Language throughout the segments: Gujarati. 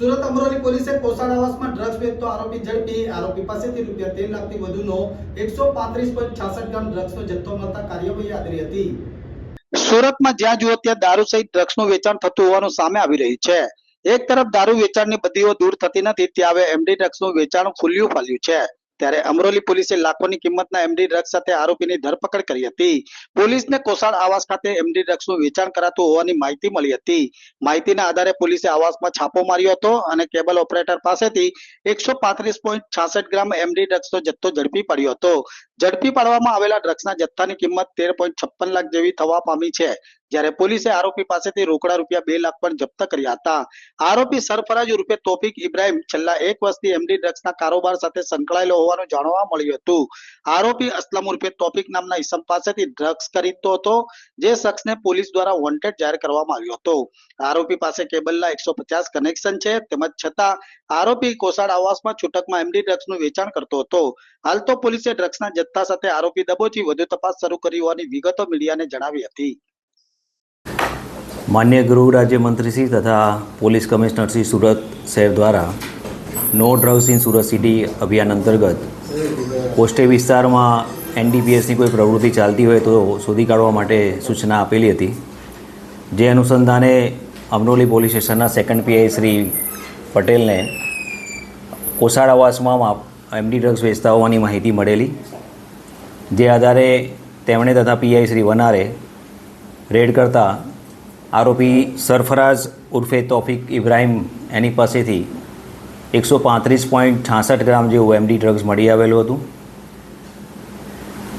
સુરત અમરોલી પોલીસે કોસાડ આવાસમાં ડ્રગ્સ વેચતો આરોપી ઝડપી આરોપી પાસેથી રૂપિયા તેર લાખથી વધુનો એકસો પાંત્રીસ પોઈન્ટ છાસઠ ગ્રામ ડ્રગ્સનો જથ્થો મળતા કાર્યવાહી આદરી હતી. સુરતમાં જ્યાં જુઓ ત્યાં દારૂ સહિત ડ્રગ્સનું વેચાણ થતું હોવાનું સામે આવી રહ્યું છે. એક તરફ દારૂ વેચાણની બધીઓ દૂર થતી નથી, ત્યાં હવે એમડી ડ્રગ્સનું વેચાણ ખુલ્યું ફાલ્યું છે. ત્યારે અમરોલી પોલીસે લાખોની કિંમતના એમડી ડ્રગ્સ સાથે આરોપીની ધરપકડ કરી હતી. પોલીસને કોસાળ આવાસ ખાતે એમડી ડ્રગ્સનું વેચાણ કરાતું હોવાની માહિતી મળી હતી. માહિતીના આધારે પોલીસે આવાસમાં છાપો માર્યો હતો અને કેબલ ઓપરેટર પાસેથી એકસો પાંત્રીસ પોઈન્ટ છાસઠ ગ્રામ એમડી ડ્રગ્સનો જથ્થો ઝડપી પડ્યો હતો. ઝડપી પાડવામાં આવેલા ડ્રગ્સના જથ્થાની કિંમત તેર પોઈન્ટ છપ્પન લાખ જેવી થવા પામી છે. જ્યારે પોલીસે આરોપી પાસેથી રોકડા રૂપિયા બે લાખ પણ જપ્ત કર્યા હતા. આરોપી સરફરાજ રૂપે તોફિક ઇબ્રાહિમ છેલ્લા એક વર્ષથી એમડી ડ્રગ્સના કારોબાર સાથે સંકળાયેલો હોવાનું જાણવા મળ્યું હતું. આરોપી અસલમ ઉર્ફે તોફિક નામના ઇસમ પાસેથી ડ્રગ્સ ખરીદતો હતો, જે શખ્સને પોલીસ દ્વારા વોન્ટેડ જાહેર કરવામાં આવ્યો હતો. આરોપી પાસે કેબલના એકસો પચાસ કનેક્શન છે, તેમજ છતાં આરોપી કોસાડ આવાસમાં છૂટકમાં એમડી ડ્રગ્સનું વેચાણ કરતો હતો. હાલ તો પોલીસે ડ્રગ્સના જથ્થા સાથે આરોપી દબોચી વધુ તપાસ શરૂ કરી હોવાની વિગતો મીડિયાને જણાવી હતી. માન્ય ગૃહ રાજ્યમંત્રીશ્રી તથા પોલીસ કમિશનરશ્રી સુરત શહેર દ્વારા no drugs in Surat city અભિયાન અંતર્ગત કોસ્ટે વિસ્તારમાં એનડીપીએસની કોઈ પ્રવૃત્તિ ચાલતી હોય તો શોધી કાઢવા માટે સૂચના આપેલી હતી. જે અનુસંધાને અમરોલી પોલીસ સ્ટેશનના સેકન્ડ પીઆઈ શ્રી પટેલને કોસાડ આવાસમાં એમડી ડ્રગ્સ વેચતા હોવાની માહિતી મળેલી. જે આધારે તેમણે તથા પીઆઈ શ્રી વનારે રેડ કરતા આરોપી સરફરાઝ ઉર્ફે તોફિક ઇબ્રાહિમ એની પાસેથી એકસો પાંત્રીસ પોઈન્ટ છાસઠ ગ્રામ જેવું એમડી ડ્રગ્સ મળી આવેલું હતું,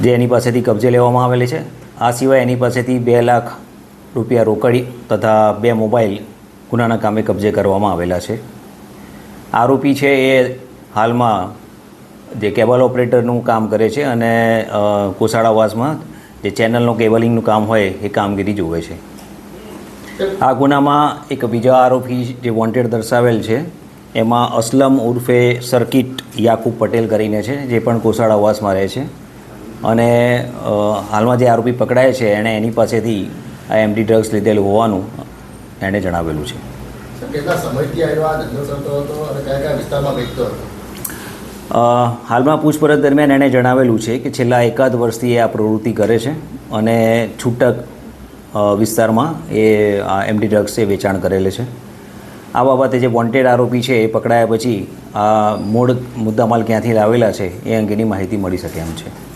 જે એની પાસેથી કબજે લેવામાં આવેલી છે. આ સિવાય એની પાસેથી બે લાખ રૂપિયા રોકડી તથા બે મોબાઈલ ગુનાના કામે કબજે કરવામાં આવેલા છે. આરોપી છે એ હાલમાં જે કેબલ ઓપરેટરનું કામ કરે છે અને કોસાડાવાસમાં જે ચેનલનું કેબલિંગનું કામ હોય એ કામગીરી જુએ છે. આ ગુનામાં એક બીજા આરોપી જે વોન્ટેડ દર્શાવેલ છે એમાં અસલમ ઉર્ફે સર્કિટ યાકુબ પટેલ કરીને છે જે પણ કોસાડ આવાસમાં રહે છે. અને હાલમાં જે આરોપી પકડાય છે એણે એની પાસેથી આ એમડી ડ્રગ્સ લીધેલું હોવાનું એણે જણાવેલું છે. હાલમાં પૂછપરછ દરમિયાન એણે જણાવેલું છે કે છેલ્લા એકાદ વર્ષથી એ આ પ્રવૃત્તિ કરે છે અને છૂટક વિસ્તારમાં એ એમડી ડ્રગ્સ એ વેચાણ કરેલું છે. આ બાબતે જે વોન્ટેડ આરોપી છે એ પકડાયા પછી આ મૂળ મુદ્દામાલ ક્યાંથી લાવેલા છે એ અંગેની માહિતી મળી શકે એમ છે.